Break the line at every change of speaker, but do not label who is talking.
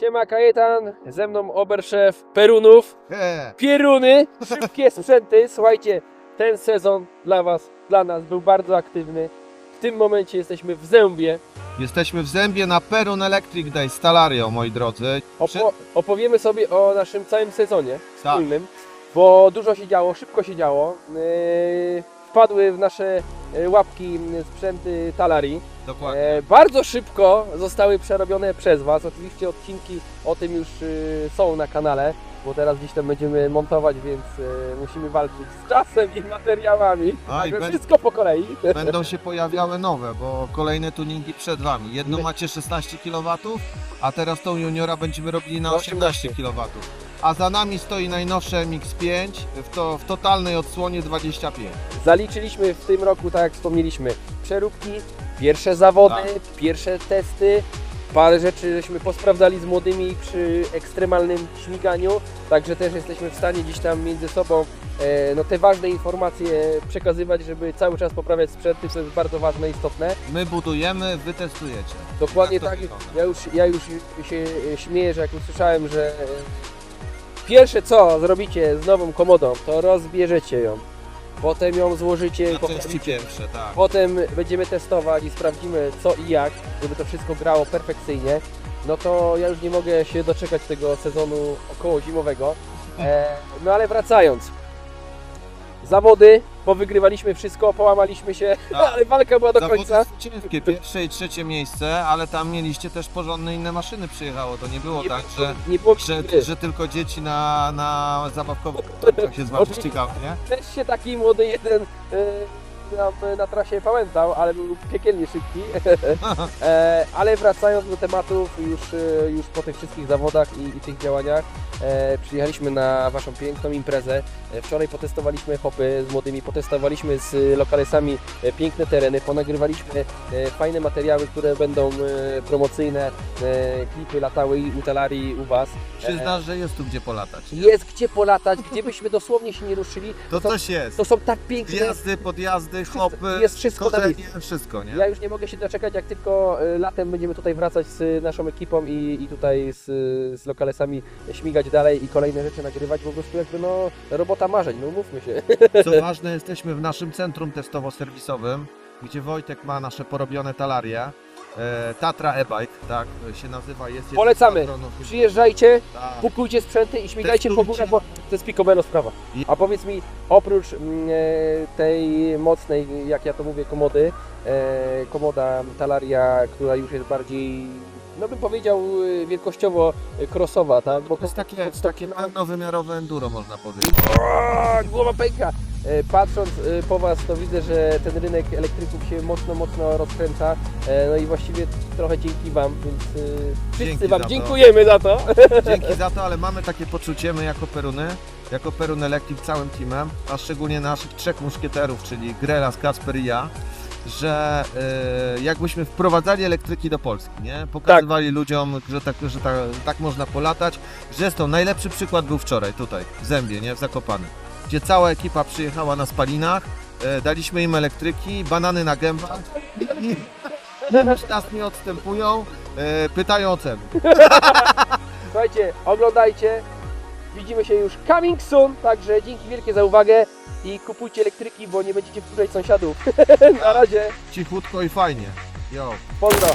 Siema Kajetan, ze mną Oberszef Perunów. Pieruny, szybkie sprzęty. Słuchajcie, ten sezon dla Was, dla nas był bardzo aktywny. W tym momencie jesteśmy w Zębie.
Jesteśmy w zębie na Perun Electric Day z Talario, moi drodzy. Przy-
Opo- opowiemy sobie o naszym całym sezonie
Tak.
wspólnym, bo dużo się działo, szybko się działo. Yy, wpadły w nasze łapki sprzęty Talari.
Dokładnie.
E, bardzo szybko zostały przerobione przez Was. Oczywiście odcinki o tym już y, są na kanale, bo teraz gdzieś tam będziemy montować, więc musimy walczyć z czasem i materiałami.
A, i
wszystko po kolei.
Będą się pojawiały nowe, bo kolejne tuningi przed Wami. Jedno
My-
macie 16 kW, a teraz tą juniora będziemy robili Na 18 kW. A za nami stoi najnowsze MX-5 w, to, w totalnej odsłonie 25.
Zaliczyliśmy w tym roku, tak jak wspomnieliśmy, przeróbki, pierwsze zawody,
Tak.
pierwsze testy. Parę rzeczy żeśmy posprawdzali z młodymi przy ekstremalnym śmiganiu, także też jesteśmy w stanie gdzieś tam między sobą e, no, te ważne informacje przekazywać, żeby cały czas poprawiać sprzęty, co jest bardzo ważne i istotne.
My budujemy, wy testujecie.
Dokładnie
Tak to wygląda.
Ja już, ja już się śmieję, że jak usłyszałem, że pierwsze co zrobicie z nową komodą, to rozbierzecie ją. Potem ją złożycie,
części
poprawicie.
pierwsze, tak.
Potem będziemy testować i sprawdzimy co i jak, żeby to wszystko grało perfekcyjnie. No to ja już nie mogę się doczekać tego sezonu około zimowego. E, no ale wracając. Zawody, powygrywaliśmy wszystko, połamaliśmy się,
Tak.
ale walka była do
Zawody
końca.
ciężkie, pierwsze i trzecie miejsce, ale tam mieliście też porządne inne maszyny przyjechało. To nie było
Nie
tak,
było-
że,
nie było
że, że tylko dzieci na, na zabawkowych kotarkach się z wami ścigały, nie?
Też się taki młody jeden e, nam na trasie pamiętał, ale był piekielnie szybki. e, ale wracając do tematów, już, e, już po tych wszystkich zawodach i, i tych działaniach, e, przyjechaliśmy na Waszą piękną imprezę. E, wczoraj potestowaliśmy hopy z młodymi, potestowaliśmy z lokalesami e, piękne tereny, ponagrywaliśmy fajne materiały, które będą promocyjne, klipy latały i u Talarii, u Was.
Przyznasz, że jest tu gdzie polatać.
Jest gdzie polatać, gdzie byśmy dosłownie się nie ruszyli.
To
To-
coś jest.
To są tak piękne
Wjazdy, podjazdy, hopy,
jest wszystko na miejscu.
wszystko, nie?
Ja już nie mogę się doczekać, jak tylko y, latem będziemy tutaj wracać z naszą ekipą i, i tutaj z, z lokalesami śmigać dalej i kolejne rzeczy nagrywać. Po prostu jakby no robota marzeń, no mówmy się.
Co ważne, jesteśmy w naszym centrum testowo-serwisowym, gdzie Wojtek ma nasze porobione talarie. E, Tatra e-bike, tak się nazywa. Jest jeden z
Polecamy.
patronów.
Przyjeżdżajcie,
Tak.
pukujcie sprzęty i śmigajcie po
Testujcie.
górę, bo to jest picobello sprawa.
I-
A powiedz mi, oprócz mm, e, tej mocnej, jak ja to mówię, komody, e, komoda Talaria, która już jest bardziej, no bym powiedział, e, wielkościowo crossowa, tak? Bo
To jest takie, takie pełnowymiarowe enduro, można powiedzieć.
O, głowa pęka. E, Patrząc e, po Was, to widzę, że ten rynek elektryków się mocno, mocno rozkręca. E, No i właściwie trochę dzięki Wam, więc wszyscy
Dzięki
Wam
za to.
dziękujemy za to.
Dzięki za to, ale mamy takie poczucie, my jako Peruny, jako Perun Electric całym teamem, a szczególnie naszych trzech muszkieterów, czyli Grelas, Kasper i ja, że e, jakbyśmy wprowadzali elektryki do Polski, nie? Pokazywali ludziom, że, tak, że tak, tak można polatać. Zresztą najlepszy przykład był wczoraj tutaj, w Zębie, nie? W gdzie cała ekipa przyjechała na spalinach, e, daliśmy im elektryki, banany na gębach i już nas nie odstępują, e, pytają o ceny.
Słuchajcie, oglądajcie. Widzimy się już coming soon, także dzięki wielkie za uwagę i kupujcie elektryki, bo nie będziecie wkurzać sąsiadów. Na razie,
Cichutko i fajnie. Yo.
pozdro.